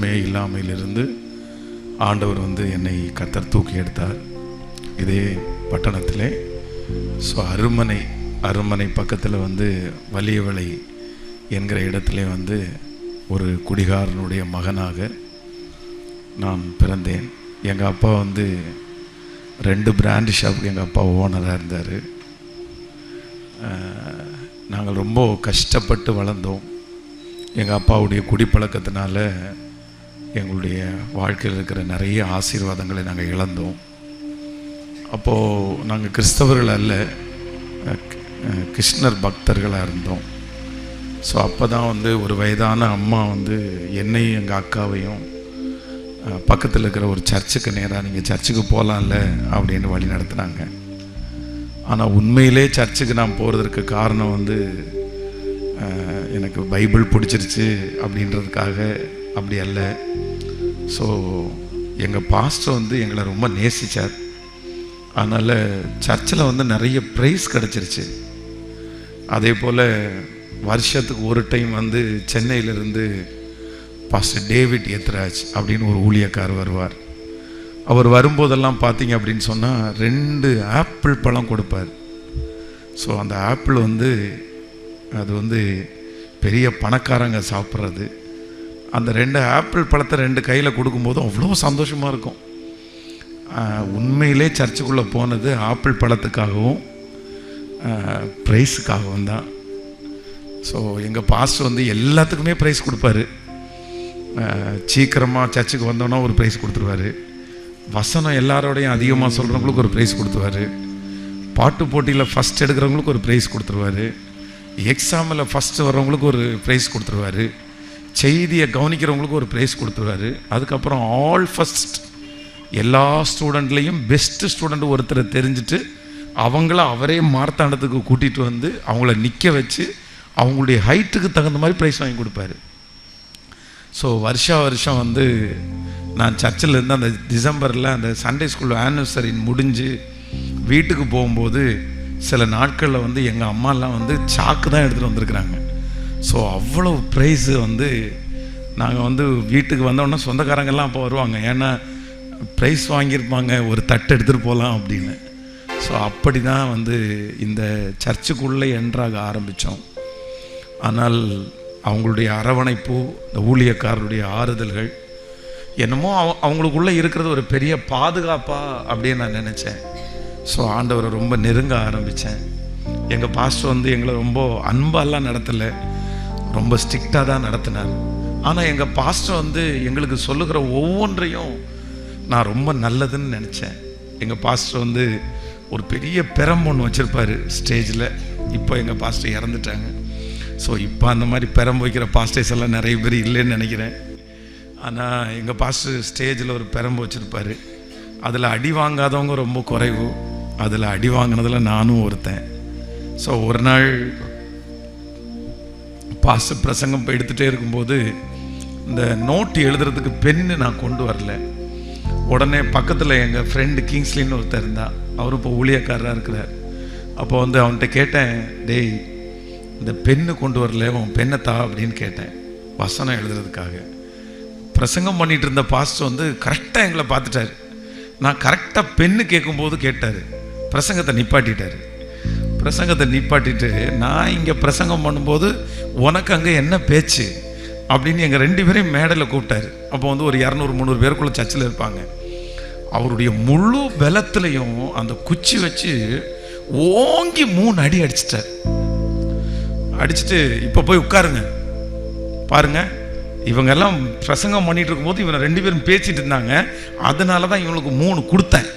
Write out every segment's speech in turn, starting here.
ஒன்றுமே இல்லாமையிலிருந்து ஆண்டவர் வந்து என்னை கத்தர் தூக்கி எடுத்தார். இதே பட்டணத்திலே. ஸோ அருமனை அருமனை பக்கத்தில் வந்து வலியவளை என்கிற இடத்துல வந்து ஒரு குடிகாரனுடைய மகனாக நான் பிறந்தேன். எங்கள் அப்பா வந்து ரெண்டு பிராண்ட் ஷாப்புக்கு எங்கள் அப்பா ஓனராக இருந்தார். நாங்கள் ரொம்ப கஷ்டப்பட்டு வளர்ந்தோம். எங்கள் அப்பாவுடைய குடிப்பழக்கத்தினால எங்களுடைய வாழ்க்கையில் இருக்கிற நிறைய ஆசீர்வாதங்களை நாங்கள் இழந்தோம். அப்போது நாங்கள் கிறிஸ்தவர்கள் அல்ல கிருஷ்ணர் பக்தர்களாக இருந்தோம். ஸோ அப்போ தான் வந்து ஒரு வயதான அம்மா வந்து என்னையும் எங்கள் அக்காவையும் பக்கத்தில் இருக்கிற ஒரு சர்ச்சுக்கு நேராக நீங்கள் சர்ச்சுக்கு போகலாம்ல அப்படின்னு வழி நடத்துனாங்க. ஆனால் உண்மையிலே சர்ச்சுக்கு நான் போகிறதுக்கு காரணம் வந்து எனக்கு பைபிள் பிடிச்சிருச்சு அப்படின்றதுக்காக அப்படி அல்ல. ஸோ எங்கள் பாஸ்டர் வந்து எங்களை ரொம்ப நேசித்தார் அதனால் சர்ச்சில் வந்து நிறைய ப்ரைஸ் கிடச்சிருச்சு. அதே போல் வருஷத்துக்கு ஒரு டைம் வந்து சென்னையிலேருந்து பாஸ்டர் டேவிட் எத்ராஜ் அப்படின்னு ஒரு ஊழியக்கார் வருவார். அவர் வரும்போதெல்லாம் பார்த்தீங்க அப்படின்னு சொன்னால் ரெண்டு ஆப்பிள் பழம் கொடுப்பார். ஸோ அந்த ஆப்பிள் வந்து அது வந்து பெரிய பணக்காரங்க சாப்பிட்றது. அந்த ரெண்டு ஆப்பிள் பழத்தை ரெண்டு கையில் கொடுக்கும்போது அவ்வளோ சந்தோஷமாக இருக்கும். உண்மையிலே சர்ச்சுக்குள்ளே போனது ஆப்பிள் பழத்துக்காகவும் ப்ரைஸுக்காகவும் தான். ஸோ எங்கள் பாஸ்ட் வந்து எல்லாத்துக்குமே ப்ரைஸ் கொடுப்பாரு. சீக்கிரமாக சர்ச்சுக்கு வந்தோன்னா ஒரு ப்ரைஸ் கொடுத்துருவாரு. வசனம் எல்லாரோடையும் அதிகமாக சொல்கிறவங்களுக்கு ஒரு ப்ரைஸ் கொடுத்துருவாரு. பாட்டு போட்டியில் ஃபஸ்ட் எடுக்கிறவங்களுக்கு ஒரு ப்ரைஸ் கொடுத்துருவாரு. எக்ஸாமில் ஃபஸ்ட்டு வர்றவங்களுக்கு ஒரு ப்ரைஸ் கொடுத்துருவாரு. செய்தியை கவனிக்கிறவங்களுக்கு ஒரு ப்ரைஸ் கொடுத்துருவாரு. அதுக்கப்புறம் ஆல் ஃபஸ்ட் எல்லா ஸ்டூடெண்ட்லேயும் பெஸ்ட்டு ஸ்டூடெண்ட் ஒருத்தரை தெரிஞ்சுட்டு அவங்கள அவரே மார்த்தாண்டத்துக்கு கூட்டிகிட்டு வந்து அவங்கள நிற்க வச்சு அவங்களுடைய ஹைட்டுக்கு தகுந்த மாதிரி ப்ரைஸ் வாங்கி கொடுப்பாரு. ஸோ வருஷா வருஷம் வந்து நான் சர்ச்சில் இருந்து அந்த டிசம்பரில் அந்த சண்டே ஸ்கூல் ஆனிவர்சரி முடிஞ்சு வீட்டுக்கு போகும்போது சில நாட்களில் வந்து எங்கள் அம்மாலாம் வந்து சாக்கு தான் எடுத்துகிட்டு வந்திருக்கிறாங்க. ஸோ அவ்வளோ ப்ரைஸு வந்து நாங்கள் வந்து வீட்டுக்கு வந்தோடனே சொந்தக்காரங்கெல்லாம் அப்போ வருவாங்க. ஏன்னா ப்ரைஸ் வாங்கியிருப்பாங்க ஒரு தட்டு எடுத்துகிட்டு போகலாம் அப்படின்னு. ஸோ அப்படி தான் வந்து இந்த சர்ச்சுக்குள்ளே என்றாக ஆரம்பித்தோம். ஆனால் அவங்களுடைய அரவணைப்பு இந்த ஊழியக்காரருடைய ஆறுதல்கள் என்னமோ அவ அவங்களுக்குள்ளே இருக்கிறது ஒரு பெரிய பாதுகாப்பாக அப்படின்னு நான் நினச்சேன். ஸோ ஆண்டவரை ரொம்ப நெருங்க ஆரம்பித்தேன். எங்கள் பாஸ்டர் வந்து எங்களை ரொம்ப அன்பாலாம் நடத்தலை. ரொம்ப ஸ்ட்ரிக்டாக தான் நடத்தினார். ஆனால் எங்கள் பாஸ்டர் வந்து எங்களுக்கு சொல்லுகிற ஒவ்வொன்றையும் நான் ரொம்ப நல்லதுன்னு நினச்சேன். எங்கள் பாஸ்டர் வந்து ஒரு பெரிய பெரம் ஒன்று வச்சுருப்பாரு ஸ்டேஜில் இப்போ எங்கள் பாஸ்டர் இறந்துட்டாங்க. ஸோ இப்போ அந்த மாதிரி பெரம் வைக்கிற பாஸ்டர்ஸ் எல்லாம் நிறைய பேர் இல்லைன்னு நினைக்கிறேன். ஆனால் எங்கள் பாஸ்டர் ஸ்டேஜில் ஒரு பெரம்பு வச்சுருப்பாரு. அதில் அடி வாங்காதவங்க ரொம்ப குறைவு. அதில் அடி வாங்கினதில் நானும் ஒருத்தன். ஸோ ஒரு நாள் பாச பிரசங்கம் இப்போ எடுத்துகிட்டே இருக்கும்போது இந்த நோட்டு எழுதுறதுக்கு பென்னு நான் கொண்டு வரல. உடனே பக்கத்தில் எங்கள் ஃப்ரெண்டு கிங்ஸ்லின்னு ஒருத்தர் இருந்தா அவர் இப்போ ஊழியக்காரராக இருக்கிறார். அப்போ வந்து அவன்கிட்ட கேட்டேன் டேய் இந்த பென்னு கொண்டு வரல உன் பெண்ணை தா அப்படின்னு கேட்டேன் வசனம் எழுதுறதுக்காக. பிரசங்கம் பண்ணிட்டு இருந்த பாஸ்டர் வந்து கரெக்டாக எங்களை பார்த்துட்டாரு. நான் கரெக்டாக பென்னு கேட்கும்போது கேட்டார். பிரசங்கத்தை நிப்பாட்டிட்டார். பிரசங்கத்தை நிப்பாட்டிட்டு நான் இங்கே பிரசங்கம் பண்ணும்போது உனக்கு அங்கே என்ன பேச்சு? அப்படின்னு எங்கள் ரெண்டு பேரையும் மேடையில் கூப்பிட்டாரு. அப்போ வந்து ஒரு இரநூறு முந்நூறு பேருக்குள்ளே சர்ச்சில் இருப்பாங்க. அவருடைய முழு பலத்துலையும் அந்த குச்சி வச்சு ஓங்கி மூணு அடி அடிச்சிட்டார். அடிச்சுட்டு இப்போ போய் உட்காருங்க. பாருங்க இவங்கெல்லாம் பிரசங்கம் பண்ணிட்டு இருக்கும்போது இவனை ரெண்டு பேரும் பேசிட்டு இருந்தாங்க. அதனால தான் இவனுக்கு மூணு கொடுத்தேன்.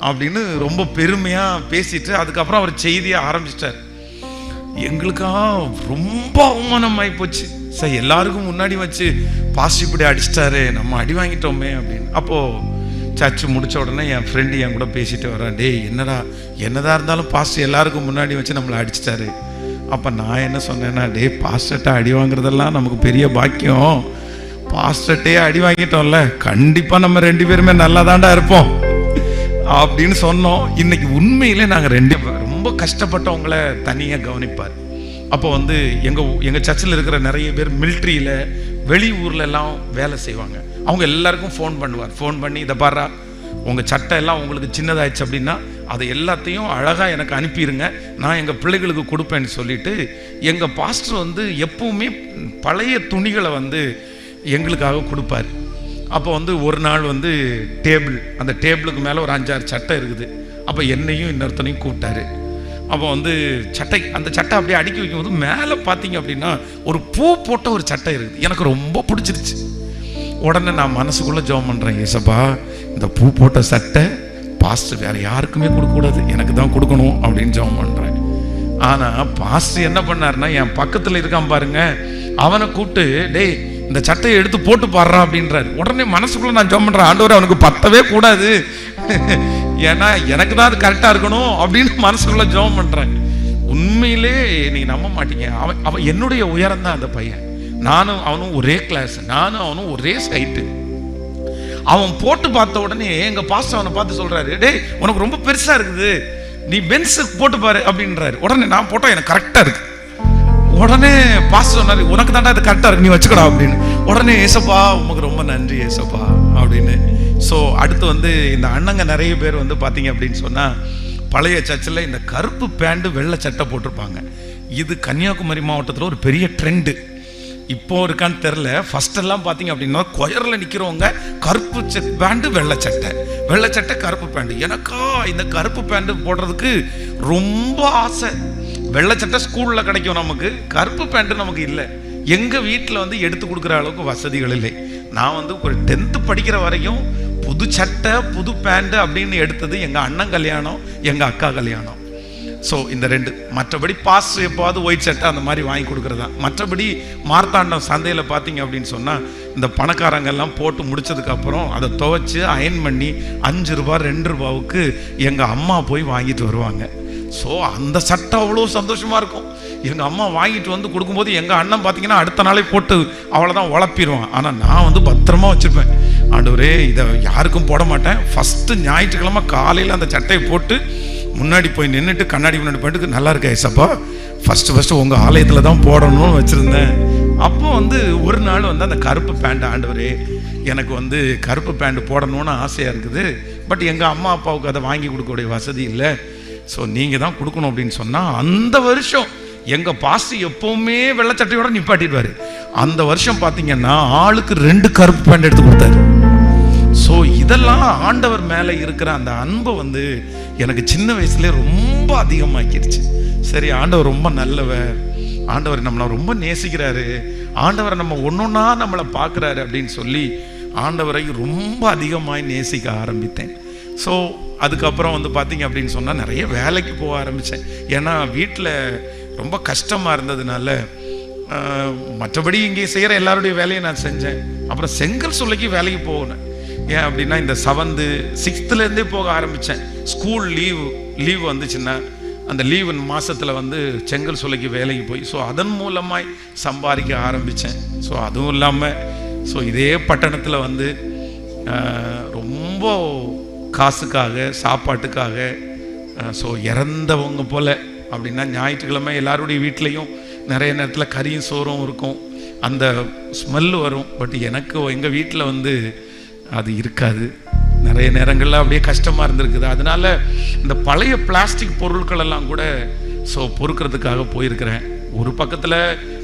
அப்படின்னு ரொம்ப பெருமையாக பேசிட்டு அதுக்கப்புறம் அவர் செய்தியை ஆரம்பிச்சிட்டார். எங்களுக்காக ரொம்ப அவமானம் ஆகி போச்சு. சார் எல்லாருக்கும் முன்னாடி வச்சு பாஸ்ட் இப்படி அடிச்சிட்டாரு நம்ம அடி வாங்கிட்டோமே அப்படின்னு. அப்போது சர்ச்சு முடிச்ச உடனே என் ஃப்ரெண்டு என் கூட பேசிட்டு வரான் டேய் என்னடா என்னதாக இருந்தாலும் பாஸ்ட் எல்லாருக்கும் முன்னாடி வச்சு நம்மளை அடிச்சிட்டாரு. அப்போ நான் என்ன சொன்னேன்னா டேய் பாஸ்டர்ட்ட அடி வாங்குறதெல்லாம் நமக்கு பெரிய பாக்கியம். பாஸ்டர்ட்டே அடி வாங்கிட்டோம்ல கண்டிப்பாக நம்ம ரெண்டு பேருமே நல்லா தாண்டா இருப்போம். அப்படின்னு சொன்னோம். இன்னைக்கு உண்மையிலே நாங்கள் ரெண்டு ரொம்ப கஷ்டப்பட்டவங்கள தனியாக கவனிப்பார். அப்போ வந்து எங்கள் எங்கள் சர்ச்சில் இருக்கிற நிறைய பேர் மிலிட்ரியில் வெளி ஊர்லெல்லாம் வேலை செய்வாங்க. அவங்க எல்லாருக்கும் ஃபோன் பண்ணுவார். ஃபோன் பண்ணி இதை பாரா உங்கள் சட்டை எல்லாம் உங்களுக்கு சின்னதாயிடுச்சு அப்படின்னா அதை எல்லாத்தையும் அழகாக எனக்கு அனுப்பிடுங்க நான் எங்கள் பிள்ளைகளுக்கு கொடுப்பேன்னு சொல்லிட்டு எங்கள் பாஸ்டர் வந்து எப்பவுமே பழைய துணிகளை வந்து எங்களுக்காக கொடுப்பாரு. அப்போ வந்து ஒரு நாள் வந்து டேபிள் அந்த டேபிளுக்கு மேலே ஒரு அஞ்சாறு சட்டை இருக்குது. அப்போ என்னையும் இன்னொருத்தனையும் கூப்பிட்டாரு. அப்போ வந்து சட்டை அந்த சட்டை அப்படியே அடுக்கி வைக்கும்போது மேலே பார்த்தீங்க அப்படின்னா ஒரு பூ போட்ட ஒரு சட்டை இருக்குது. எனக்கு ரொம்ப பிடிச்சிருச்சு. உடனே நான் மனசுக்குள்ளே ஜெபம் பண்ணுறேன் ஏசப்பா இந்த பூ போட்ட சட்டை பாஸ்டர் வேறு யாருக்குமே கொடுக்கக்கூடாது எனக்கு தான் கொடுக்கணும் அப்படின்னு ஜெபம் பண்ணுறேன் ஆனால் பாஸ்டர் என்ன பண்ணாருன்னா என் பக்கத்தில் இருக்கான் பாருங்க. அவனை கூப்பிட்டு டேய் இந்த சட்டையை எடுத்து போட்டு பாடுறான் அப்படின்றாரு. உடனே மனசுக்குள்ள நான் ஜோம் பண்ணுறேன் ஆண்டவர் அவனுக்கு பத்தவே கூடாது. ஏன்னா எனக்கு தான் அது கரெக்டாக இருக்கணும் அப்படின்னு மனசுக்குள்ள ஜெபம் பண்ணுறேன் உண்மையிலே நீங்க நம்ப மாட்டீங்க. அவன் அவன் என்னுடைய உயரம் தான் அந்த பையன். நானும் அவனும் ஒரே கிளாஸ் நானும் அவனும் ஒரே சைட்டு அவன் போட்டு பார்த்த உடனே எங்க பாஸ்டர் அவனை பார்த்து சொல்றாரு டேய் உனக்கு ரொம்ப பெருசா இருக்குது. நீ பென்ஸுக்கு போட்டு பாரு அப்படின்றாரு. உடனே நான் போட்டால் எனக்கு கரெக்டா இருக்கு. உடனே பாஸ்டர் சொன்னாரு உனக்கு தாண்டா இது கரெக்டாக இருக்கு நீ வச்சுக்கடா அப்படின்னு. உடனே ஏசப்பா உமக்கு ரொம்ப நன்றி ஏசப்பா அப்படின்னு. ஸோ அடுத்து வந்து இந்த அண்ணங்க நிறைய பேர் வந்து பார்த்தீங்க அப்படின்னு சொன்னால் பழைய சர்ச்சில் இந்த கருப்பு பேண்டு வெள்ளை சட்டை போட்டிருப்பாங்க. இது கன்னியாகுமரி மாவட்டத்தில் ஒரு பெரிய ட்ரெண்டு இப்போ இருக்கான்னு தெரில ஃபஸ்ட்டெல்லாம் பார்த்தீங்க அப்படின்னா கொயரில் நிற்கிறவங்க கருப்பு செ- பேண்டு வெள்ளை சட்டை. வெள்ளை சட்டை கருப்பு பேண்டு. எனக்கா இந்த கருப்பு பேண்டு போடுறதுக்கு ரொம்ப ஆசை. வெள்ளை சட்டை ஸ்கூலில் கிடைக்கும் நமக்கு. கருப்பு பேண்ட்டு நமக்கு இல்லை. எங்கள் வீட்டில் வந்து எடுத்து கொடுக்குற அளவுக்கு வசதிகள் இல்லை. நான் வந்து ஒரு டென்த்து படிக்கிற வரைக்கும் புது சட்டை புது பேண்ட்டு அப்படின்னு எடுத்தது எங்கள் அண்ணன் கல்யாணம் எங்கள் அக்கா கல்யாணம். ஸோ இந்த ரெண்டு. மற்றபடி பாஸ் எப்போவாது ஒயிட் சட்டை அந்த மாதிரி வாங்கி கொடுக்குறதா மற்றபடி மார்த்தாண்டம் சந்தையில் பார்த்தீங்க அப்படின்னு சொன்னால் இந்த பணக்காரங்கெல்லாம் போட்டு முடிச்சதுக்கப்புறம் அதை துவைச்சி அயன் பண்ணி அஞ்சு ரூபா ரெண்டு ரூபாவுக்கு எங்கள் அம்மா போய் வாங்கிட்டு வருவாங்க. ஸோ அந்த சட்டை அவ்வளோ சந்தோஷமாக இருக்கும். எங்கள் அம்மா வாங்கிட்டு வந்து கொடுக்கும்போது எங்கள் அண்ணன் பார்த்தீங்கன்னா அடுத்த நாளே போட்டு அவ்வளோதான் உழப்பிடுவான் ஆனால் நான் வந்து பத்திரமா வச்சுருப்பேன். ஆண்டவரே இதை யாருக்கும் போட மாட்டேன். ஃபஸ்ட்டு ஞாயிற்றுக்கிழமை காலையில் அந்த சட்டையை போட்டு முன்னாடி போய் நின்றுட்டு கண்ணாடி முன்னாடி போயிட்டு நல்லா இருக்கா ஏசப்பா ஃபஸ்ட்டு ஃபஸ்ட்டு உங்கள் ஆலயத்தில் தான் போடணும்னு வச்சுருந்தேன். அப்போ வந்து ஒரு நாள் வந்து அந்த கருப்பு பேண்ட் ஆண்டவரே எனக்கு வந்து கருப்பு பேண்ட் போடணும்னு ஆசையாக இருக்குது. பட் எங்கள் அம்மா அப்பாவுக்கு அதை வாங்கி கொடுக்கக்கூடிய வசதி இல்லை. ஸோ நீங்கள் தான் கொடுக்கணும் அப்படின்னு சொன்னால் அந்த வருஷம் எங்கள் பாஸ்ட் எப்போவுமே வெள்ளச்சட்டையோட நிப்பாட்டிடுவார். அந்த வருஷம் பார்த்தீங்கன்னா ஆளுக்கு ரெண்டு கருப்பு பேண்ட் எடுத்து கொடுத்தாரு. ஸோ இதெல்லாம் ஆண்டவர் மேலே இருக்கிற அந்த அன்பை வந்து எனக்கு சின்ன வயசுலேயே ரொம்ப அதிகமாக்கிடுச்சு. சரி ஆண்டவர் ரொம்ப நல்லவர் ஆண்டவர் நம்மளை ரொம்ப நேசிக்கிறாரு ஆண்டவரை நம்ம ஒன்றொன்னா நம்மளை பார்க்குறாரு அப்படின்னு சொல்லி ஆண்டவரை ரொம்ப அதிகமாக நேசிக்க ஆரம்பித்தேன். ஸோ அதுக்கப்புறம் வந்து பார்த்தீங்க அப்படின்னு சொன்னால் நிறைய வேலைக்கு போக ஆரம்பித்தேன் ஏன்னா வீட்டில் ரொம்ப கஷ்டமாக இருந்ததுனால மற்றபடி இங்கே செய்கிற எல்லாருடைய வேலையை நான் செஞ்சேன். அப்புறம் செங்கல் சொல்லைக்கு வேலைக்கு போகணும் ஏன் அப்படின்னா இந்த செவன்த்து சிக்ஸ்த்துலேருந்தே போக ஆரம்பித்தேன் ஸ்கூல் லீவ் லீவ் வந்துச்சுன்னா அந்த லீவு மாதத்தில் வந்து செங்கல் சொல்லைக்கு வேலைக்கு போய் ஸோ அதன் மூலமாய் சம்பாதிக்க ஆரம்பித்தேன் ஸோ அதுவும் இல்லாமல் ஸோ இதே பட்டணத்தில் வந்து ரொம்ப காசுக்காக சாப்பாட்டுக்காக ஸோ இறந்தவங்க போல் அப்படின்னா ஞாயிற்றுக்கிழமை எல்லாருடைய வீட்லேயும் நிறைய நேரத்தில் கறியும் சோறும் இருக்கும். அந்த ஸ்மெல் வரும். பட் எனக்கு எங்கள் வீட்டில் வந்து அது இருக்காது. நிறைய நேரங்களில் அப்படியே கஷ்டமாக இருந்திருக்குது. அதனால இந்த பழைய பிளாஸ்டிக் பொருட்கள் எல்லாம் கூட ஸோ பொறுக்கிறதுக்காக போயிருக்கிறேன். ஒரு பக்கத்தில்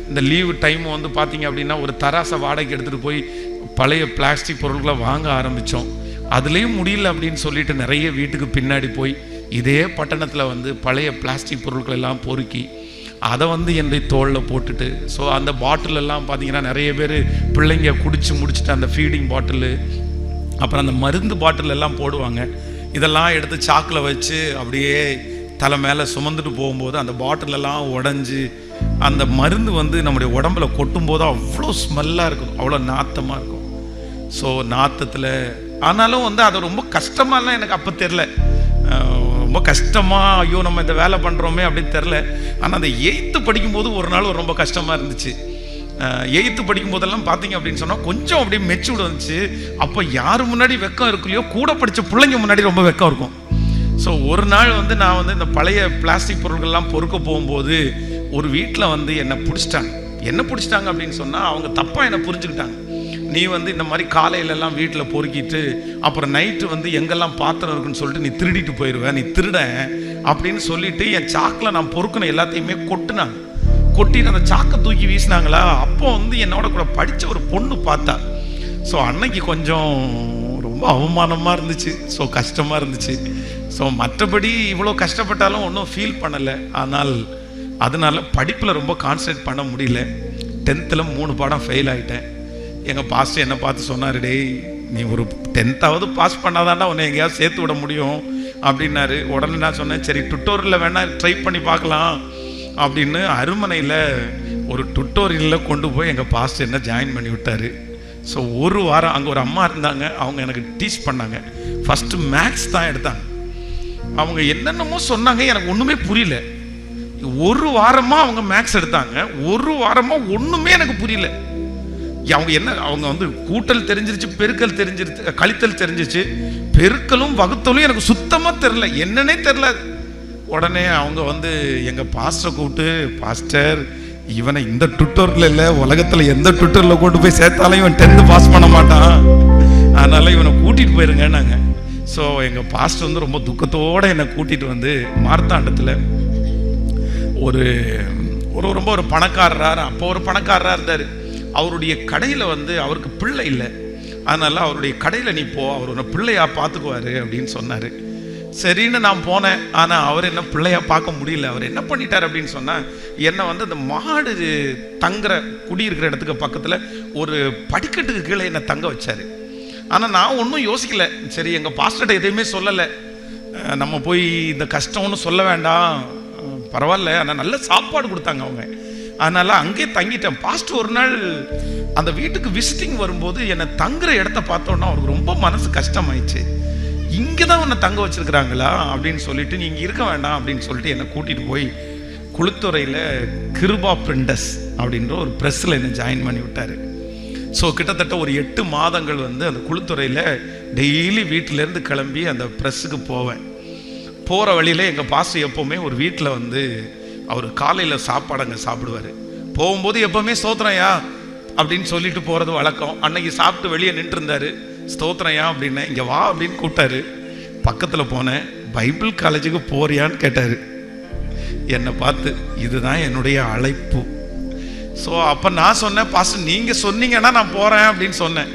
இந்த லீவு டைம் வந்து பார்த்தீங்க அப்படின்னா ஒரு தராசை வாடகைக்கு எடுத்துகிட்டு போய் பழைய பிளாஸ்டிக் பொருட்களை வாங்க ஆரம்பித்தோம் அதுலேயும் முடியல அப்படின்னு சொல்லிட்டு நிறைய வீட்டுக்கு பின்னாடி போய் இதே பட்டணத்தில் வந்து பழைய பிளாஸ்டிக் பொருட்கள் எல்லாம் பொறுக்கி அதை வந்து என்னை தோளில் போட்டுட்டு ஸோ அந்த பாட்டில் எல்லாம் பார்த்தீங்கன்னா நிறைய பேர் பிள்ளைங்க குடித்து முடிச்சுட்டு அந்த ஃபீடிங் பாட்டிலு அப்புறம் அந்த மருந்து பாட்டில் எல்லாம் போடுவாங்க. இதெல்லாம் எடுத்து சாக்கில் வச்சு அப்படியே தலை மேலே சுமந்துட்டு போகும்போது அந்த பாட்டில் எல்லாம் உடஞ்சி அந்த மருந்து வந்து நம்முடைய உடம்புல கொட்டும்போது அவ்வளோ ஸ்மெல்லாக இருக்கும். அவ்வளோ நாத்தமாக இருக்கும். ஸோ நாத்தத்தில் ஆனாலும் வந்து அது ரொம்ப கஷ்டமாலாம் எனக்கு அப்போ தெரில ரொம்ப கஷ்டமாக ஐயோ நம்ம இந்த வேலை பண்ணுறோமே அப்படின்னு தெரில ஆனால் அந்த எயித்து படிக்கும்போது ஒரு நாள் ரொம்ப கஷ்டமாக இருந்துச்சு. எயித்து படிக்கும் போதெல்லாம் பார்த்தீங்க அப்படின்னு சொன்னால் கொஞ்சம் அப்படியே மெச்சூர்டு வந்துச்சு அப்போ யார் முன்னாடி வெக்கம் இருக்குல்லையோ கூட படித்த பிள்ளைங்க முன்னாடி ரொம்ப வெக்கம் இருக்கும். ஸோ ஒரு நாள் வந்து நான் வந்து இந்த பழைய பிளாஸ்டிக் பொருட்கள்லாம் பொறுக்க போகும்போது ஒரு வீட்டில் வந்து என்னை பிடிச்சிட்டாங்க. என்ன பிடிச்சிட்டாங்க அப்படின்னு சொன்னால் அவங்க தப்பாக என்னை புரிஞ்சுக்கிட்டாங்க. நீ வந்து இந்த மாதிரி காலையிலலாம் வீட்டில் பொறுக்கிட்டு அப்புறம் நைட்டு வந்து எங்கெல்லாம் பாத்திரம் இருக்குன்னு சொல்லிட்டு நீ திருடிட்டு போயிடுவேன் நீ திருட அப்படின்னு சொல்லிட்டு என் சாக்கில் நான் பொறுக்கின எல்லாத்தையுமே கொட்டினாங்க. கொட்டிட்டு அந்த சாக்கை தூக்கி வீசினாங்களா? அப்போ வந்து என்னோட கூட படித்த ஒரு பொண்ணு பார்த்தா. ஸோ அன்னைக்கு கொஞ்சம் ரொம்ப அவமானமாக இருந்துச்சு. ஸோ கஷ்டமாக இருந்துச்சு. ஸோ மற்றபடி இவ்வளோ கஷ்டப்பட்டாலும் ஒன்றும் ஃபீல் பண்ணலை. ஆனால் அதனால படிப்பில் ரொம்ப கான்சன்ட்ரேட் பண்ண முடியல. டென்த்தில் மூணு பாடம் ஃபெயில் ஆகிட்டேன் எங்கள் பாஸ்டர் என்னை பார்த்து சொன்னார் டேய் நீ ஒரு டென்த்தாவது பாஸ் பண்ணாதாண்டா உன்னை எங்கேயாவது சேர்த்து விட முடியும். அப்படின்னாரு. உடனே நான் சொன்னேன் சரி டுட்டோரியலில் வேணால் ட்ரை பண்ணி பார்க்கலாம். அப்படின்னு அருமனையில் ஒரு டுட்டோரியலில் கொண்டு போய் எங்கள் பாஸ்டர் என்ன ஜாயின் பண்ணி விட்டாரு. ஸோ ஒரு வாரம் அங்கே ஒரு அம்மா இருந்தாங்க. அவங்க எனக்கு டீச் பண்ணாங்க. ஃபஸ்ட்டு மேக்ஸ் தான் எடுத்தாங்க. அவங்க என்னென்னமோ சொன்னாங்க எனக்கு ஒன்றுமே புரியல. ஒரு வாரமாக அவங்க மேக்ஸ் எடுத்தாங்க. ஒரு வாரமாக ஒன்றுமே எனக்கு புரியல. அவங்க என்ன அவங்க வந்து கூட்டல் தெரிஞ்சிருச்சு பெருக்கல் தெரிஞ்சிருச்சு கழித்தல் தெரிஞ்சிச்சு பெருக்கலும் வகுத்தலும் எனக்கு சுத்தமாக தெரில என்னன்னே தெரில உடனே அவங்க வந்து எங்கள் பாஸ்டரை கூப்பிட்டு பாஸ்டர் இவனை இந்த டுட்டோரில் இல்லை உலகத்தில் எந்த ட்விட்டரில் கொண்டு போய் சேர்த்தாலும் இவன் டென்த்து பாஸ் பண்ண மாட்டான். அதனால் இவனை கூட்டிகிட்டு போயிருங்க நாங்கள் ஸோ எங்கள் பாஸ்டர் வந்து ரொம்ப துக்கத்தோடு என்னை கூட்டிகிட்டு வந்து மார்த்தாண்டத்தில் ஒரு ஒரு ரொம்ப ஒரு பணக்காரராக அப்போ ஒரு பணக்காரராக இருந்தார். அவருடைய கடையில் வந்து அவருக்கு பிள்ளை இல்லை. அதனால் அவருடைய கடையில் நீ போ அவர் உன்னை பிள்ளையாக பார்த்துக்குவாரு அப்படின்னு சொன்னார். சரின்னு நான் போனேன். ஆனால் அவர் என்ன பிள்ளையாக பார்க்க முடியல. அவர் என்ன பண்ணிட்டார் அப்படின்னு சொன்னால் என்னை வந்து அந்த மாடு தங்குற குடியிருக்கிற இடத்துக்கு பக்கத்தில் ஒரு படிக்கட்டுக்கு கீழே என்னை தங்க வச்சார். ஆனால் நான் ஒன்றும் யோசிக்கல. சரி எங்கள் பாஸ்டர்கிட்ட எதையுமே சொல்லலை. நம்ம போய் இந்த கஷ்டம்னு சொல்ல வேண்டாம். பரவாயில்ல. ஆனால் நல்ல சாப்பாடு கொடுத்தாங்க அவங்க. அதனால் அங்கேயே தங்கிட்டேன். பாஸ்ட் ஒரு நாள் அந்த வீட்டுக்கு விசிட்டிங் வரும்போது என்னை தங்குற இடத்த பார்த்தோன்னா அவருக்கு ரொம்ப மனசு கஷ்டமாயிடுச்சு. இங்கே தான் உன்னை தங்க வச்சிருக்கிறாங்களா அப்படின்னு சொல்லிட்டு நீ இங்கே இருக்க வேண்டாம் அப்படின்னு சொல்லிட்டு என்னை கூட்டிகிட்டு போய் குளுத்துறையில் கிருபா பிரிண்டஸ் அப்படின்ற ஒரு ப்ரெஸ்ஸில் என்னை ஜாயின் பண்ணி விட்டார். ஸோ கிட்டத்தட்ட ஒரு எட்டு மாதங்கள் வந்து அந்த குளித்துறையில் டெய்லி வீட்டிலேருந்து கிளம்பி அந்த ப்ரெஸ்ஸுக்கு போவேன். போகிற வழியில் எங்கள் பாஸ்டர் எப்போவுமே ஒரு வீட்டில் வந்து அவர் காலையில் சாப்பாடு அங்கே சாப்பிடுவார். போகும்போது எப்போவுமே ஸ்தோத்திரம்யா அப்படின்னு சொல்லிட்டு போகிறது வழக்கம். அன்னைக்கு சாப்பிட்டு வெளியே நின்றுருந்தாரு. ஸ்தோத்திரம்யா அப்படின்னு இங்கே வா அப்படின்னு கூப்பிட்டாரு. பக்கத்தில் போனேன். பைபிள் காலேஜுக்கு போறியான்னு கேட்டார். என்னை பார்த்து இதுதான் என்னுடைய அழைப்பு. ஸோ அப்போ நான் சொன்னேன் பாஸ்டர் நீங்கள் சொன்னீங்கன்னா நான் போகிறேன் அப்படின்னு சொன்னேன்.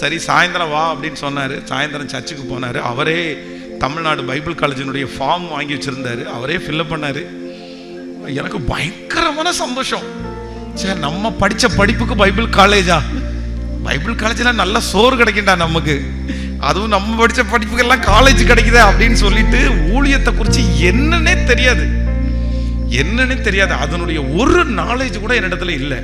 சரி சாயந்தரம் வா அப்படின்னு சொன்னார். சாயந்தரம் சர்ச்சுக்கு போனார். அவரே தமிழ்நாடு பைபிள் காலேஜினுடைய ஃபார்ம் வாங்கி வச்சுருந்தாரு. அவரே ஃபில்லப் பண்ணார். எனக்கு பயங்கரமான சந்தோஷம். சரி நம்ம படித்த படிப்புக்கு பைபிள் காலேஜா பைபிள் காலேஜில் நல்ல சோறு கிடைக்கும்டா நமக்கு. அதுவும் நம்ம படித்த படிப்புக்கெல்லாம் காலேஜ் கிடைக்குதே அப்படின்னு சொல்லிட்டு ஊழியத்தை குறித்து என்னன்னே தெரியாது. என்னன்னே தெரியாது. அதனுடைய ஒரு நாலேஜ் கூட என்னிடத்துல இல்லை.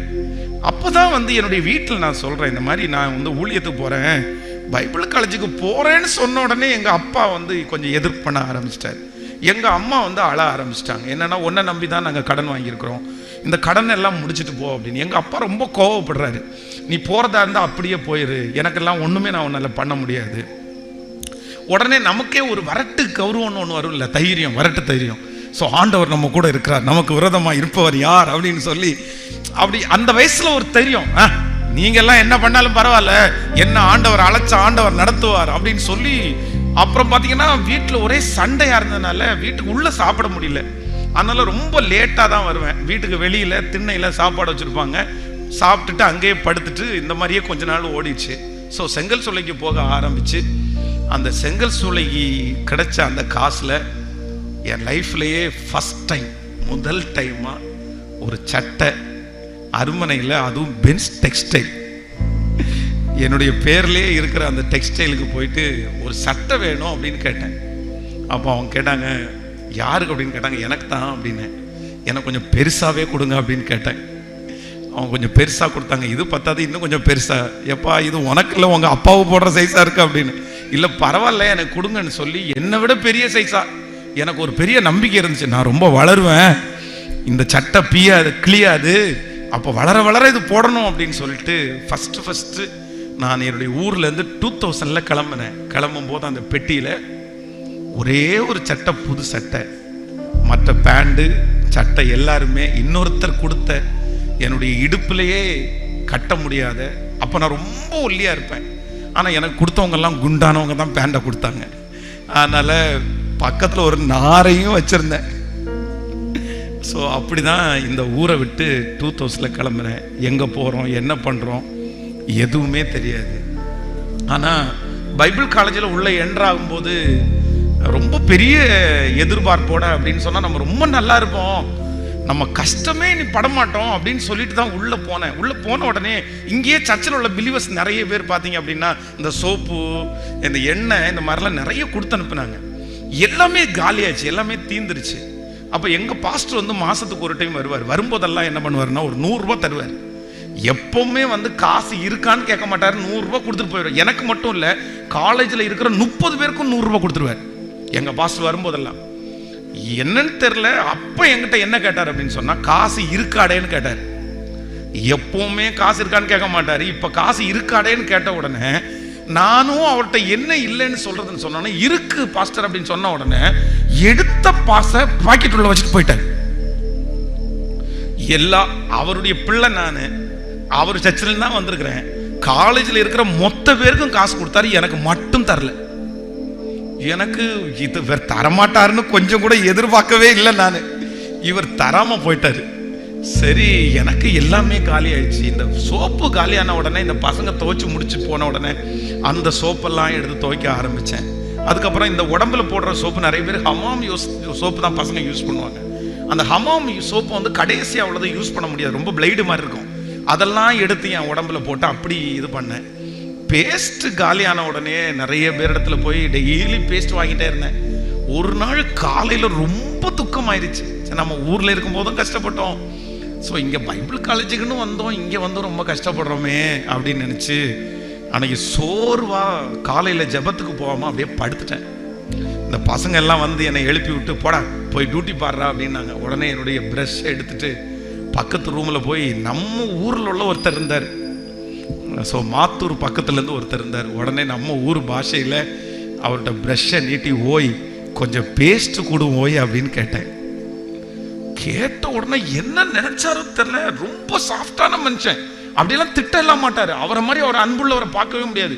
அப்போ தான் வந்து என்னுடைய வீட்டில் நான் சொல்கிறேன் இந்த மாதிரி நான் வந்து ஊழியத்துக்கு போகிறேன் பைபிள் காலேஜுக்கு போகிறேன்னு சொன்ன உடனே எங்கள் அப்பா வந்து கொஞ்சம் எதிர்ப்பு பண்ண ஆரம்பிச்சிட்டாரு. எங்கள் அம்மா வந்து அழ ஆரம்பிச்சிட்டாங்க. என்னன்னா ஒன்றை நம்பி தான் நாங்கள் கடன் வாங்கியிருக்கிறோம். இந்த கடன் எல்லாம் முடிச்சிட்டு போ அப்படின்னு. எங்கள் அப்பா ரொம்ப கோவப்படுறாரு. நீ போகிறதா இருந்தால் அப்படியே போயிரு. எனக்கெல்லாம் ஒன்றுமே நான் உன்னால் பண்ண முடியாது. உடனே நமக்கே ஒரு வரட்டு கௌரவம்னு ஒன்று வரும் இல்லை தைரியம் வரட்டு தைரியம். ஸோ ஆண்டவர் நம்ம கூட இருக்கிறார். நமக்கு விரதமாக இருப்பவர் யார்? அப்படின்னு சொல்லி அப்படி அந்த வயசில் ஒரு தைரியம். ஆ, நீங்களெல்லாம் என்ன பண்ணாலும் பரவாயில்ல. என்ன ஆண்டவர் அழைச்ச ஆண்டவர் நடத்துவார். அப்படின்னு சொல்லி அப்புறம் பார்த்தீங்கன்னா வீட்டில் ஒரே சண்டையாக இருந்ததுனால வீட்டுக்கு உள்ளே சாப்பிட முடியல. அதனால ரொம்ப லேட்டாக தான் வருவேன். வீட்டுக்கு வெளியில் திண்ணையில் சாப்பாடு வச்சிருப்பாங்க. சாப்பிட்டுட்டு அங்கேயே படுத்துட்டு இந்த மாதிரியே கொஞ்ச நாள் ஓடிடுச்சு. ஸோ செங்கல் சூளைக்கு போக ஆரம்பிச்சு அந்த செங்கல் சூளைக்கு கிடைச்ச அந்த காசில் என் லைஃப்லேயே ஃபஸ்ட் டைம் முதல் டைமாக ஒரு சட்டை அருமனையில் அதுவும் பென்ஸ் டெக்ஸ்டைல் என்னுடைய பேர்லேயே இருக்கிற அந்த டெக்ஸ்டைலுக்கு போயிட்டு ஒரு சட்டை வேணும் அப்படின்னு கேட்டேன். அப்போ அவங்க கேட்டாங்க யாருக்கு? அப்படின்னு கேட்டாங்க எனக்கு தான் அப்படின்னு. எனக்கு கொஞ்சம் பெருசாகவே கொடுங்க அப்படின்னு கேட்டேன். அவங்க கொஞ்சம் பெருசாக கொடுத்தாங்க. இது பத்தாது இன்னும் கொஞ்சம் பெருசாக எப்பா இது உனக்கு இல்லை உங்கள் அப்பாவை போடுற சைஸாக இருக்கு அப்படின்னு. இல்லை பரவாயில்ல எனக்கு கொடுங்கன்னு சொல்லி என்னை விட பெரிய சைஸாக எனக்கு ஒரு பெரிய நம்பிக்கை இருந்துச்சு. நான் ரொம்ப வளருவேன். இந்த சட்டை பியாது கிளியாது அப்போ வளர வளர இது போடணும் அப்படின்னு சொல்லிட்டு ஃபஸ்ட்டு ஃபஸ்ட்டு நான் என்னுடைய ஊர்லேருந்து டூ தௌசண்டில் கிளம்புனேன். கிளம்பும் போது அந்த பெட்டியில் ஒரே ஒரு சட்டை புது சட்டை. மற்ற பேண்டு சட்டை எல்லாருமே இன்னொருத்தர் கொடுத்த என்னுடைய இடுப்புலையே கட்ட முடியாத அப்போ நான் ரொம்ப ஒல்லியாக இருப்பேன். ஆனால் எனக்கு கொடுத்தவங்கெல்லாம் குண்டானவங்க தான் பேண்டை கொடுத்தாங்க. அதனால் பக்கத்தில் ஒரு நாரையும் வச்சுருந்தேன். ஸோ அப்படி தான் இந்த ஊரை விட்டு டூ தௌசண்டில் கிளம்புறேன் எங்கே போகிறோம் என்ன பண்ணுறோம் எதுவுமே தெரியாது. ஆனால் பைபிள் காலேஜில் உள்ள என்ட்ரு ஆகும்போது ரொம்ப பெரிய எதிர்பார்ப்போட அப்படின்னு சொன்னால் நம்ம ரொம்ப நல்லா இருப்போம். நம்ம கஷ்டமே நீ படமாட்டோம் அப்படின்னு சொல்லிட்டு தான் உள்ளே போனேன். உள்ளே போன உடனே இங்கேயே சர்ச்சில் உள்ள பிலிவர்ஸ் நிறைய பேர் பார்த்தீங்க அப்படின்னா இந்த சோப்பு இந்த எண்ணெய் இந்த மாதிரிலாம் நிறைய கொடுத்து அனுப்புனாங்க. எல்லாமே காலியாச்சு எல்லாமே தீந்துருச்சு. அப்போ எங்கள் பாஸ்டர் வந்து மாதத்துக்கு ஒரு டைம் வருவார். வரும்போதெல்லாம் என்ன பண்ணுவாருன்னா ஒரு நூறுரூவா தருவார். எப்பவுமே வந்து காசு இருக்கான்னு கேட்க மாட்டார் நூறுரூவா கொடுத்துட்டு போயிடுவார். எனக்கு மட்டும் இல்லை காலேஜில் இருக்கிற முப்பது பேருக்கும் நூறுரூவா கொடுத்துருவார். எங்கள் பாஸ்டர் வரும்போதெல்லாம் என்னன்னு தெரில அப்போ என்கிட்ட என்ன கேட்டார்? அப்படின்னு சொன்னால் காசு இருக்காடேன்னு கேட்டார். எப்பவுமே காசு இருக்கான்னு கேட்க மாட்டார். இப்போ காசு இருக்காடேன்னு கேட்ட உடனே நானும் அவர்கிட்ட என்ன இல்லைன்னு சொல்கிறதுன்னு சொன்னோன்னே இருக்கு பாஸ்டர் அப்படின்னு சொன்ன உடனே எடுத்த பாசை பாக்கெட் உள்ள வச்சுட்டு போயிட்டார். எல்லா அவருடைய பிள்ளை நான் அவர் சர்ச்சில் தான் வந்திருக்கிறேன். காலேஜில் இருக்கிற மொத்த பேருக்கும் காசு கொடுத்தாரு எனக்கு மட்டும் தரல. எனக்கு இது இவர் தரமாட்டாருன்னு கொஞ்சம் கூட எதிர்பார்க்கவே இல்லை நான். இவர் தராமல் போயிட்டாரு. சரி எனக்கு எல்லாமே காலி ஆயிடுச்சு. இந்த சோப்பு காலியான உடனே இந்த பசங்க துவைச்சு முடிச்சு போன உடனே அந்த சோப்பெல்லாம் எடுத்து துவைக்க ஆரம்பித்தேன் அதுக்கப்புறம் இந்த உடம்புல போடுற சோப்பு நிறைய பேர் ஹமாம் யூஸ் சோப்பு தான் பசங்க யூஸ் பண்ணுவாங்க. அந்த ஹமாம் சோப்பு வந்து கடைசி அவ்வளோதான் யூஸ் பண்ண முடியாது. ரொம்ப பிளைடு மாதிரி இருக்கும். அதெல்லாம் எடுத்து என் உடம்புல போட்டு அப்படி இது பண்ணேன். பேஸ்ட் காலியான உடனே நிறைய பேர் இடத்துல போய் டெய்லி பேஸ்ட் வாங்கிட்டே இருந்தேன். ஒரு நாள் காலையில் ரொம்ப துக்கம் ஆயிடுச்சு சரி நம்ம ஊரில் இருக்கும்போதும் கஷ்டப்பட்டோம். ஸோ இங்கே பைபிள் காலேஜுக்குன்னு வந்தோம். இங்கே வந்து ரொம்ப கஷ்டப்படுறோமே அப்படின்னு நினச்சி அன்னைக்கு சோர்வா காலையில் ஜெபத்துக்கு போகாமல் அப்படியே படுத்துட்டேன். இந்த பசங்க எல்லாம் வந்து என்னை எழுப்பி விட்டு போடா போய் டியூட்டி பாடுறா அப்படின்னாங்க. உடனே என்னுடைய ப்ரெஷ் எடுத்துட்டு பக்கத்து ரூமில் போய் நம்ம ஊரில் உள்ள ஒருத்தர் இருந்தார். ஸோ மாத்தூர் பக்கத்துலேருந்து ஒருத்தர் இருந்தார். உடனே நம்ம ஊர் பாஷையில் அவர்கிட்ட ப்ரெஷ்ஷை நீட்டி ஓய் கொஞ்சம் பேஸ்ட்டு கொடு ஓய் அப்படின்னு கேட்டேன். கேட்ட உடனே என்ன நினைச்சாரோ தெரியல. ரொம்ப சாஃப்டான மனுஷன். அப்படிலாம் திட்ட மாட்டார். அவரை மாதிரி அவர் அன்புள்ளவரை பார்க்கவே முடியாது.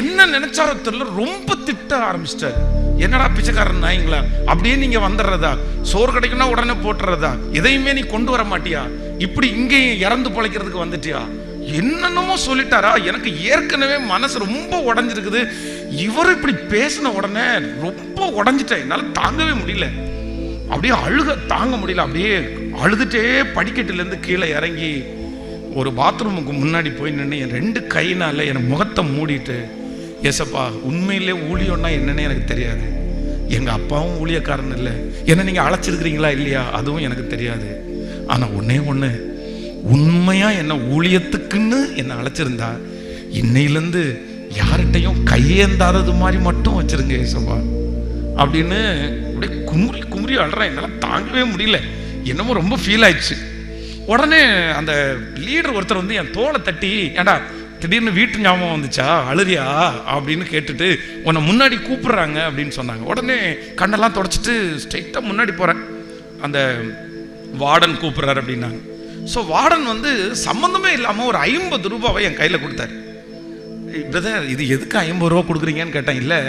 என்ன நினைச்சாரோ தெரியல. ரொம்ப திட்ட ஆரம்பிச்சிட்டாரு. என்னடா பிச்சைக்காரன் நாய்ங்களா? அப்படியே நீங்க வந்துடுறதா? சோறு கிடைக்கும்னா உடனே போட்டுறதா? எதையுமே நீ கொண்டு வர மாட்டியா? இப்படி இங்கேயும் இறந்து பொழைக்கிறதுக்கு வந்துட்டியா? என்னென்னமோ சொல்லிட்டாரா? எனக்கு ஏற்கனவே மனசு ரொம்ப உடஞ்சிருக்குது. இவர் இப்படி பேசின உடனே ரொம்ப உடஞ்சிட்டேன். என்னால் தாங்கவே முடியல. அப்படியே அழுக தாங்க முடியல. அப்படியே அழுதுட்டே படிக்கட்டுலேருந்து கீழே இறங்கி ஒரு பாத்ரூமுக்கு முன்னாடி போய் நின்று என் ரெண்டு கையினால என் முகத்தை மூடிட்டு ஏசப்பா உண்மையிலே ஊழியம்னா என்னன்னு எனக்கு தெரியாது. எங்கள் அப்பாவும் ஊழியக்காரன் இல்லை. என்ன நீங்கள் அழைச்சிருக்கிறீங்களா இல்லையா? அதுவும் எனக்கு தெரியாது. ஆனால் ஒன்றே ஒன்று உண்மையாக என்ன ஊழியத்துக்குன்னு என்னை அழைச்சிருந்தா இன்னையிலேருந்து யார்கிட்டையும் கையேந்தாதது மாதிரி மட்டும் வச்சுருங்க ஏசப்பா. அப்படின்னு அப்படியே குமுறி குமுறி அழுறேன் என்னால் தாங்கவே முடியல. என்னமோ ரொம்ப ஃபீல் ஆயிடுச்சு. உடனே அந்த லீடர் ஒருத்தர் வந்து என் தோலை தட்டி ஏண்டா திடீர்னு வீட்டு ஞாபகம் வந்துச்சா? அழுறியா? அப்படின்னு கேட்டுட்டு உன்னை முன்னாடி கூப்பிடுறாங்க அப்படின்னு சொன்னாங்க. உடனே கண்ணெல்லாம் தொடச்சிட்டு ஸ்ட்ரைட்டாக முன்னாடி போகிறேன் அந்த வார்டன் கூப்பிட்றாரு அப்படின்னாங்க. ஸோ வார்டன் வந்து சம்மந்தமே இல்லாமல் ஒரு ஐம்பது ரூபாவை என் கையில் கொடுத்தாரு. பிரதர் இது எதுக்கு ஐம்பது ரூபா கொடுக்குறீங்கன்னு கேட்டேன். இல்லை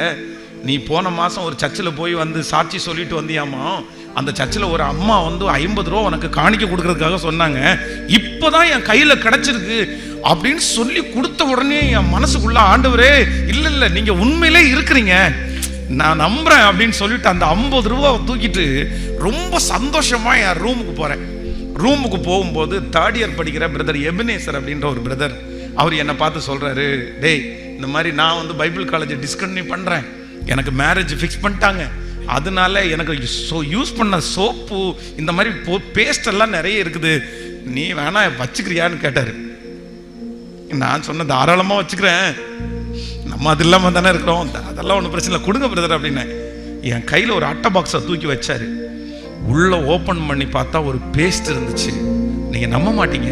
நீ போன மாதம் ஒரு சர்ச்சில் போய் வந்து சாட்சி சொல்லிட்டு வந்தியாமா? அந்த சர்ச்சில் ஒரு அம்மா வந்து ஐம்பது ரூபா உனக்கு காணிக்க கொடுக்கறதுக்காக சொன்னாங்க. இப்போதான் என் கையில் கிடச்சிருக்கு அப்படின்னு சொல்லி கொடுத்த உடனே என் மனசுக்குள்ள ஆண்டவரே இல்லை இல்லை நீங்கள் உண்மையிலே இருக்கிறீங்க. நான் நம்புறேன் அப்படின்னு சொல்லிட்டு அந்த ஐம்பது ரூபாவை தூக்கிட்டு ரொம்ப சந்தோஷமா என் ரூமுக்கு போறேன். ரூமுக்கு போகும்போது தேர்ட் இயர் படிக்கிற பிரதர் எபினேசர் அப்படின்ற ஒரு பிரதர் அவர் என்னை பார்த்து சொல்றாரு டேய் இந்த மாதிரி நான் வந்து பைபிள் காலேஜை டிஸ்கண்டினியூ பண்றேன். எனக்கு மேரேஜ் ஃபிக்ஸ் பண்ணிட்டாங்க. அதனால எனக்கு சோ யூஸ் பண்ண சோப்பு இந்த மாதிரி போ பேஸ்டெல்லாம் நிறைய இருக்குது. நீ வேணா வச்சுக்கிறியான்னு கேட்டார். நான் சொன்ன தாராளமாக வச்சுக்கிறேன். நம்ம அது இல்லாமல் தானே இருக்கிறோம். அதெல்லாம் ஒன்றும் பிரச்சனை இல்லை. கொடுங்க பிரதர் அப்படின்னேன் என் கையில் ஒரு அட்டை பாக்ஸை தூக்கி வச்சார். உள்ளே ஓப்பன் பண்ணி பார்த்தா ஒரு பேஸ்ட் இருந்துச்சு. நீங்கள் நம்ப மாட்டீங்க.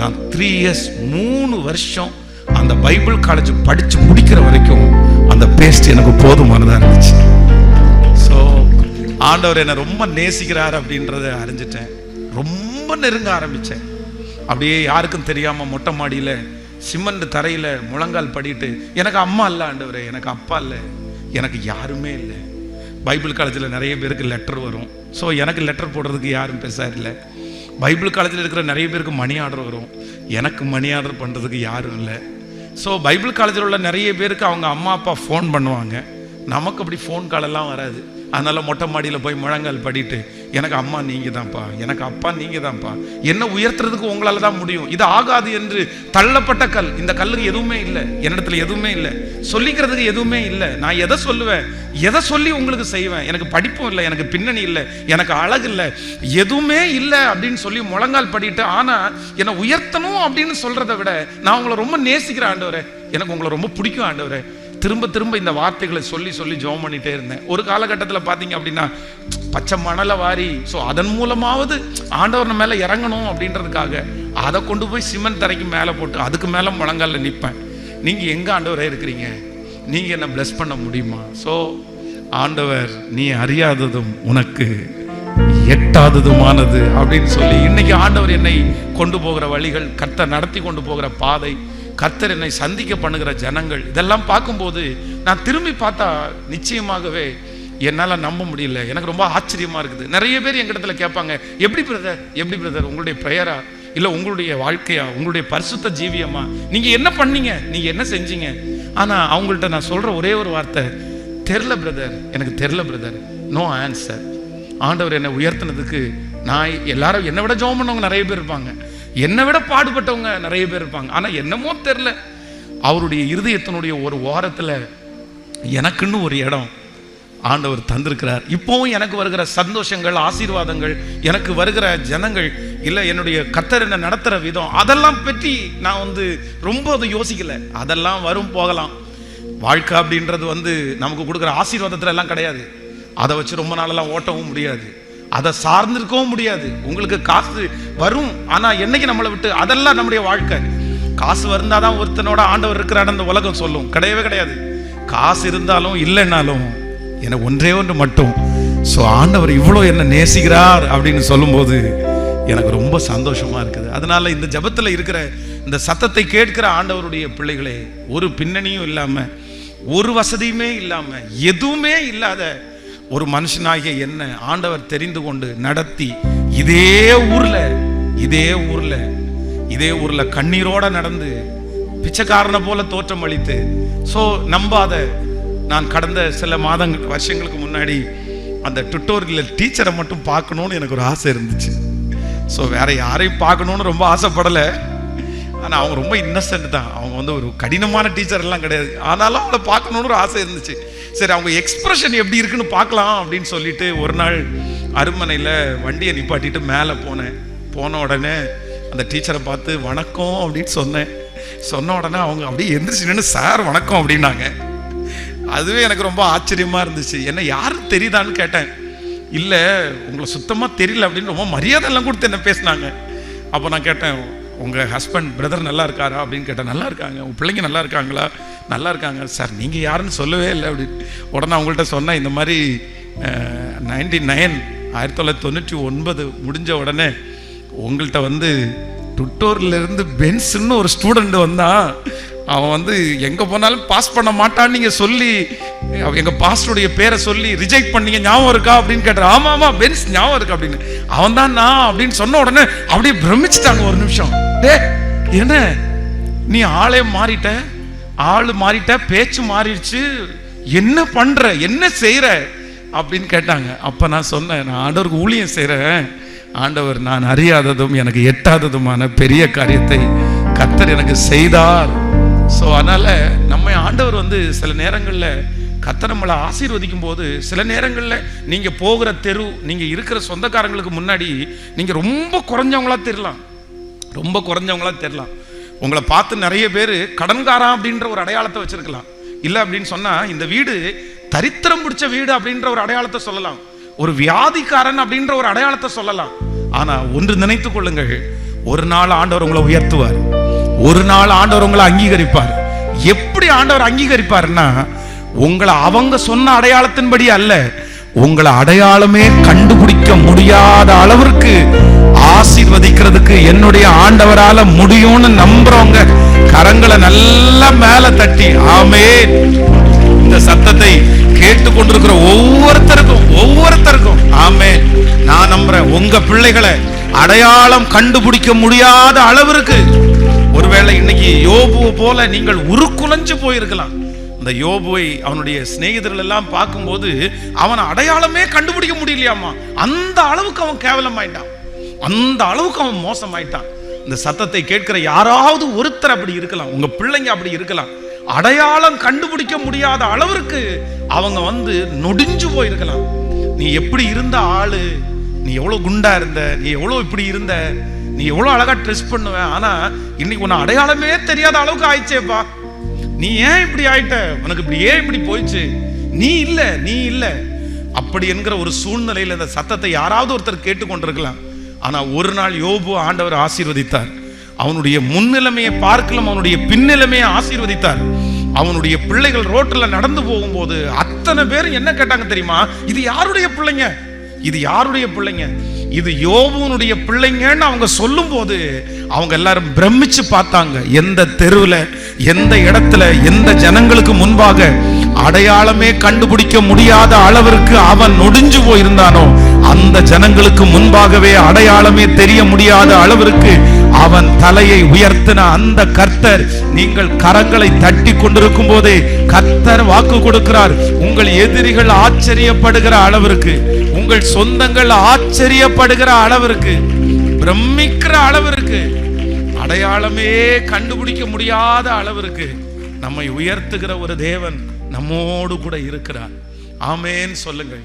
நான் த்ரீ இயர்ஸ் மூணு வருஷம் அந்த பைபிள் காலேஜ் படித்து முடிக்கிற வரைக்கும் அந்த பேஸ்ட் எனக்கு போதுமானதாக இருந்துச்சு. ஆண்டவர் என்னை ரொம்ப நேசிக்கிறார் அப்படின்றத அறிஞ்சிட்டேன். ரொம்ப நெருங்க ஆரம்பித்தேன் அப்படியே யாருக்கும் தெரியாமல் மொட்டை மாடியில் சிமெண்ட் தரையில் முழங்கால் படிட்டு எனக்கு அம்மா இல்லை ஆண்டவரே எனக்கு அப்பா இல்லை எனக்கு யாருமே இல்லை. பைபிள் காலேஜில் நிறைய பேருக்கு லெட்டர் வரும். ஸோ எனக்கு லெட்டர் போடுறதுக்கு யாரும் பெருசாக இல்லை. பைபிள் காலேஜில் இருக்கிற நிறைய பேருக்கு மணி ஆர்டர் வரும். எனக்கு மணி ஆர்டர் பண்ணுறதுக்கு யாரும் இல்லை. ஸோ பைபிள் காலேஜில் உள்ள நிறைய பேருக்கு அவங்க அம்மா அப்பா ஃபோன் பண்ணுவாங்க. நமக்கு அப்படி ஃபோன் காலெல்லாம் வராது. அதனால் மொட்டை மாடியில் போய் முழங்கால் படிட்டு எனக்கு அம்மா நீங்கள் தான்ப்பா எனக்கு அப்பா நீங்கள் தான்ப்பா என்ன உயர்த்துறதுக்கு உங்களால் தான் முடியும். இது ஆகாது என்று தள்ளப்பட்ட கல். இந்த கல்லுக்கு எதுவுமே இல்லை. என்னிடத்துல எதுவுமே இல்லை. சொல்லிக்கிறதுக்கு எதுவுமே இல்லை. நான் எதை சொல்லுவேன்? எதை சொல்லி உங்களுக்கு செய்வேன்? எனக்கு படிப்பும் இல்லை எனக்கு பின்னணி இல்லை எனக்கு அழகு இல்லை. எதுவுமே இல்லை அப்படின்னு சொல்லி முழங்கால் படிட்டு ஆனால் என்னை உயர்த்தணும் அப்படின்னு சொல்கிறத விட நான் உங்களை ரொம்ப நேசிக்கிறேன் ஆண்டவரே. எனக்கு உங்களை ரொம்ப பிடிக்கும் ஆண்டவரே. திரும்ப திரும்ப இந்த வார்த்தைகளை சொல்லி சொல்லி ஜோம் பண்ணிட்டே இருந்தேன். ஒரு காலகட்டத்தில் பார்த்தீங்க அப்படின்னா பச்சை மணலை வாரி ஸோ அதன் மூலமாவது ஆண்டவர் மேலே இறங்கணும் அப்படின்றதுக்காக அதை கொண்டு போய் சிமெண்ட் தரைக்கு மேலே போட்டு அதுக்கு மேலே முழங்கால நிற்பேன் நீங்கள் எங்கே ஆண்டவரே இருக்கிறீங்க? நீங்கள் என்ன ப்ளஸ் பண்ண முடியுமா? ஸோ ஆண்டவர் நீ அறியாததும் உனக்கு எட்டாததுமானது அப்படின்னு சொல்லி இன்னைக்கு ஆண்டவர் என்னை கொண்டு போகிற வழிகள் கர்த்தர் நடத்தி கொண்டு போகிற பாதை கர்த்தர் என்னை சந்திக்க பண்ணுகிற ஜனங்கள் இதெல்லாம் பார்க்கும்போது நான் திரும்பி பார்த்தா நிச்சயமாகவே என்னால் நம்ப முடியல. எனக்கு ரொம்ப ஆச்சரியமாக இருக்குது. நிறைய பேர் எங்கிடத்துல கேட்பாங்க எப்படி பிரதர் எப்படி பிரதர் உங்களுடைய ப்ரேயரா இல்லை உங்களுடைய வாழ்க்கையா? உங்களுடைய பரிசுத்த ஜீவியமா? நீங்கள் என்ன பண்ணீங்க? நீங்கள் என்ன செஞ்சீங்க? ஆனால் அவங்கள்ட்ட நான் சொல்கிற ஒரே ஒரு வார்த்தை தெரில பிரதர் எனக்கு தெரில பிரதர் நோ ஆன்சர் ஆண்டவர் என்னை உயர்த்தினதுக்கு நான் எல்லாரும் என்னை விட ஜோம் பண்ணவங்க நிறைய பேர் இருப்பாங்க. என்னை விட பாடுபட்டவங்க நிறைய பேர் இருப்பாங்க. ஆனால் என்னமோ தெரில அவருடைய இருதயத்தினுடைய ஒரு ஓரத்தில் எனக்குன்னு ஒரு இடம் ஆண்டவர் தந்திருக்கிறார். இப்போவும் எனக்கு வருகிற சந்தோஷங்கள் ஆசீர்வாதங்கள் எனக்கு வருகிற ஜனங்கள் இல்லை என்னுடைய கத்தர் என்ன நடத்துகிற விதம் அதெல்லாம் பற்றி நான் வந்து ரொம்ப அதை யோசிக்கல. அதெல்லாம் வரும் போகலாம். வாழ்க்கை அப்படின்றது வந்து நமக்கு கொடுக்குற ஆசீர்வாதத்துல எல்லாம் கிடையாது. அதை வச்சு ரொம்ப நாளெல்லாம் ஓட்டவும் முடியாது. அதை சார்ந்திருக்கவும் முடியாது. உங்களுக்கு காசு வரும். ஆனா என்னைக்கு நம்மளை விட்டு அதெல்லாம் நம்முடைய வாழ்க்கை. காசு வருந்தாதான் ஒருத்தனோட ஆண்டவர் இருக்கிறான்னு அந்த உலகம் சொல்லும். கிடையவே கிடையாது. காசு இருந்தாலும் இல்லைன்னாலும் எனக்கு ஒன்றே ஒன்று மட்டும். ஸோ ஆண்டவர் இவ்வளோ என்ன நேசிக்கிறார் அப்படின்னு சொல்லும்போது எனக்கு ரொம்ப சந்தோஷமாக இருக்குது. அதனால் இந்த ஜபத்தில் இருக்கிற இந்த சத்தத்தை கேட்கிற ஆண்டவருடைய பிள்ளைகளே ஒரு பின்னணியும் இல்லாமல் ஒரு வசதியுமே இல்லாமல் எதுவுமே இல்லாத ஒரு மனுஷனாகிய என்ன ஆண்டவர் தெரிந்து கொண்டு நடத்தி இதே ஊர்ல இதே ஊர்ல இதே ஊர்ல கண்ணீரோட நடந்து பிச்சைக்காரனை போல தோற்றம் அளித்து ஸோ நம்பாத நான் கடந்த சில மாதங்கள் வருஷங்களுக்கு முன்னாடி அந்த டுட்டோரியல் டீச்சரை மட்டும் பார்க்கணும்னு எனக்கு ஒரு ஆசை இருந்துச்சு. ஸோ வேற யாரையும் பார்க்கணும்னு ரொம்ப ஆசைப்படலை. ஆனால் அவங்க ரொம்ப இன்னசென்ட் தான். அவங்க வந்து ஒரு கடினமான டீச்சர் எல்லாம் கிடையாது. ஆனாலும் அவளை பார்க்கணும்னு ஒரு ஆசை இருந்துச்சு. சரி அவங்க எக்ஸ்பிரஷன் எப்படி இருக்குன்னு பார்க்கலாம் அப்படின்னு சொல்லிட்டு ஒரு நாள் அருமனையில் வண்டியை நிப்பாட்டிட்டு மேலே போனேன். போன உடனே அந்த டீச்சரை பார்த்து வணக்கம் அப்படின்னு சொன்னேன். சொன்ன உடனே அவங்க அப்படியே எந்திரிச்சுன்னு சார் வணக்கம் அப்படின்னாங்க. அதுவே எனக்கு ரொம்ப ஆச்சரியமாக இருந்துச்சு. என்ன யாரும் தெரியுதான்னு கேட்டேன். இல்லை உங்களை சுத்தமாக தெரியல அப்படின்னு ரொம்ப மரியாதை எல்லாம் கொடுத்து என்ன பேசினாங்க. அப்போ நான் கேட்டேன் உங்கள் ஹஸ்பண்ட் பிரதர் நல்லா இருக்காரா? அப்படின்னு கேட்டேன். நல்லா இருக்காங்க. உங்கள் பிள்ளைங்க நல்லா இருக்காங்களா? நல்லா இருக்காங்க. சார் நீங்கள் யாருன்னு சொல்லவே இல்லை. அப்படின்னு உடனே அவங்கள்ட்ட சொன்னால் இந்த மாதிரி நைன்டி நைன் ஆயிரத்தி தொள்ளாயிரத்தி தொண்ணூற்றி ஒன்பது முடிஞ்ச உடனே உங்கள்கிட்ட வந்து டுட்டோர்லேருந்து பென்ஸ்ன்னு ஒரு ஸ்டூடெண்ட் வந்தான் அவன் வந்து எங்கே போனாலும் பாஸ் பண்ண மாட்டான்னு நீங்கள் சொல்லி எங்கள் பாஸ்டருடைய பேரை சொல்லி ரிஜெக்ட் பண்ணீங்க ஞாபகம் இருக்கா அப்படின்னு கேட்டார் ஆமாம் ஆமா பென்ஸ் ஞாபகம் இருக்கு அப்படின்னு. அவன் தான் நான் அப்படின்னு சொன்ன உடனே அப்படியே பிரமிச்சிட்டாங்க ஒரு நிமிஷம். டே என்ன? நீ ஆளே மாறிட்ட? ஆள் மாறிட்ட பேச்சு மாறிடுச்சு. என்ன பண்ற? என்ன செய்யற அப்படின்னு கேட்டாங்க. அப்ப நான் சொன்னேன் நான் ஆண்டவருக்கு ஊழியம் செய்யறேன் ஆண்டவர் நான் அறியாததும் எனக்கு எட்டாததுமான பெரிய காரியத்தை கத்தர் எனக்கு செய்தார். ஸோ அதனால நம்ம ஆண்டவர் வந்து சில நேரங்களில் கர்த்தர் நம்மளை ஆசீர்வதிக்கும் போது சில நேரங்களில் நீங்கள் போகிற தெரு நீங்கள் இருக்கிற சொந்தக்காரங்களுக்கு முன்னாடி நீங்கள் ரொம்ப குறைஞ்சவங்களா தெரியலாம் ரொம்ப குறைஞ்சவங்களா தெரியலாம் உங்களை பார்த்து நிறைய பேர் கடன்காரன் அப்படின்ற ஒரு அடையாளத்தை வச்சிருக்கலாம். இல்லை அப்படின்னு சொன்னா இந்த வீடு தரித்திரம் பிடிச்ச வீடு அப்படின்ற ஒரு அடையாளத்தை சொல்லலாம். ஒரு வியாதிக்காரன் அப்படின்ற ஒரு அடையாளத்தை சொல்லலாம். ஆனால் ஒன்று நினைத்துக் கொள்ளுங்கள் ஒரு நாள் ஆண்டவர் உங்களை உயர்த்துவார். ஒரு நாள் ஆண்டவர் உங்களை அங்கீகரிப்பார். எப்படி ஆண்டவர் அங்கீகரிப்பார்னா உங்களை அவங்க சொன்ன அடையாளத்தின்படி அல்ல உங்களை அடையாளமே கண்டுபிடிக்க முடியாத அளவிற்கு ஆசை ஆசீர்வதிக்கிறதுக்கு என்னுடைய ஆண்டவரால முடியும்னு நம்புறவங்க கரங்களை நல்லா மேல தட்டி ஆமே இந்த சத்தத்தை கேட்டு கொண்டிருக்கிற ஒவ்வொருத்தருக்கும் ஒவ்வொருத்தருக்கும் ஆமே நான் நம்புறேன் உங்க பிள்ளைகளை அடையாளம் கண்டுபிடிக்க முடியாத அளவிற்கு. ஒருவேளை இன்னைக்கு யோபுவை போல நீங்கள் உருக்குலைஞ்சு போயிருக்கலாம். இந்த யோபுவை அவனுடைய சிநேகிதர்கள் எல்லாம் பார்க்கும்போது அவன் அடையாளமே கண்டுபிடிக்க முடியலையாமா அந்த அளவுக்கு அவன் கேவலமாயிட்டான். அந்த அளவுக்கு அவன் மோசமாயிட்டான். இந்த சத்தத்தை கேட்கிற யாராவது ஒருத்தர் அப்படி இருக்கலாம். உங்க பிள்ளைங்க அப்படி இருக்கலாம். அடையாளம் கண்டுபிடிக்க முடியாத அளவிற்கு அவங்க வந்து நொடிஞ்சு போயிருக்கலாம். நீ எப்படி இருந்த ஆளு? நீ எவ்வளோ குண்டா இருந்த? நீ எவ்வளோ இப்படி இருந்த? நீ எவ்வளோ அழகா ட்ரெஸ் பண்ணுவ? ஆனா இன்னைக்கு உன்னை அடையாளமே தெரியாத அளவுக்கு ஆயிடுச்சேப்பா. நீ ஏன் இப்படி ஆயிட்ட? உனக்கு இப்படி ஏன் இப்படி போயிடுச்சு? நீ இல்லை நீ இல்லை. அப்படி என்கிற ஒரு சூழ்நிலையில் இந்த சத்தத்தை யாராவது ஒருத்தர் கேட்டுக்கொண்டிருக்கலாம். ஆனால் ஒரு நாள் யோபு ஆண்டவர் ஆசீர்வதித்தார். அவனுடைய முன்னிலைமையை பார்க்கலாம் அவனுடைய பின்னிலைமையை ஆசீர்வதித்தார். அவனுடைய பிள்ளைகள் ரோட்டில் நடந்து போகும்போது அத்தனை பேரும் என்ன கேட்டாங்க தெரியுமா? இது யாருடைய பிள்ளைங்க? இது யாருடைய பிள்ளைங்க? இது யோபுனுடைய பிள்ளைங்கன்னு அவங்க சொல்லும்போது அவங்க எல்லாரும் பிரமிச்சு பார்த்தாங்க. எந்த தெருவில் எந்த இடத்துல எந்த ஜனங்களுக்கு முன்பாக அடையாளமே கண்டுபிடிக்க முடியாத அளவிற்கு அவன் நொடிஞ்சு போயிருந்தானோ அந்த ஜனங்களுக்கு முன்பாகவே அடையாளமே தெரிய முடியாத அளவிற்கு அவன் தலையை உயர்த்தின அந்த கர்த்தர் நீங்கள் கரங்களை தட்டி கொண்டிருக்கும் போதே கர்த்தர் வாக்கு கொடுக்கிறார். உங்கள் எதிரிகள் ஆச்சரியப்படுகிற அளவிற்கு உங்கள் சொந்தங்கள் ஆச்சரியப்படுகிற அளவிற்கு பிரமிக்கிற அளவிற்கு அடையாளமே கண்டுபிடிக்க முடியாத அளவிற்கு நம்மை உயர்த்துகிற ஒரு தேவன் நம்மோடு கூட இருக்கிறார். ஆமேன். சொல்லுங்கள்.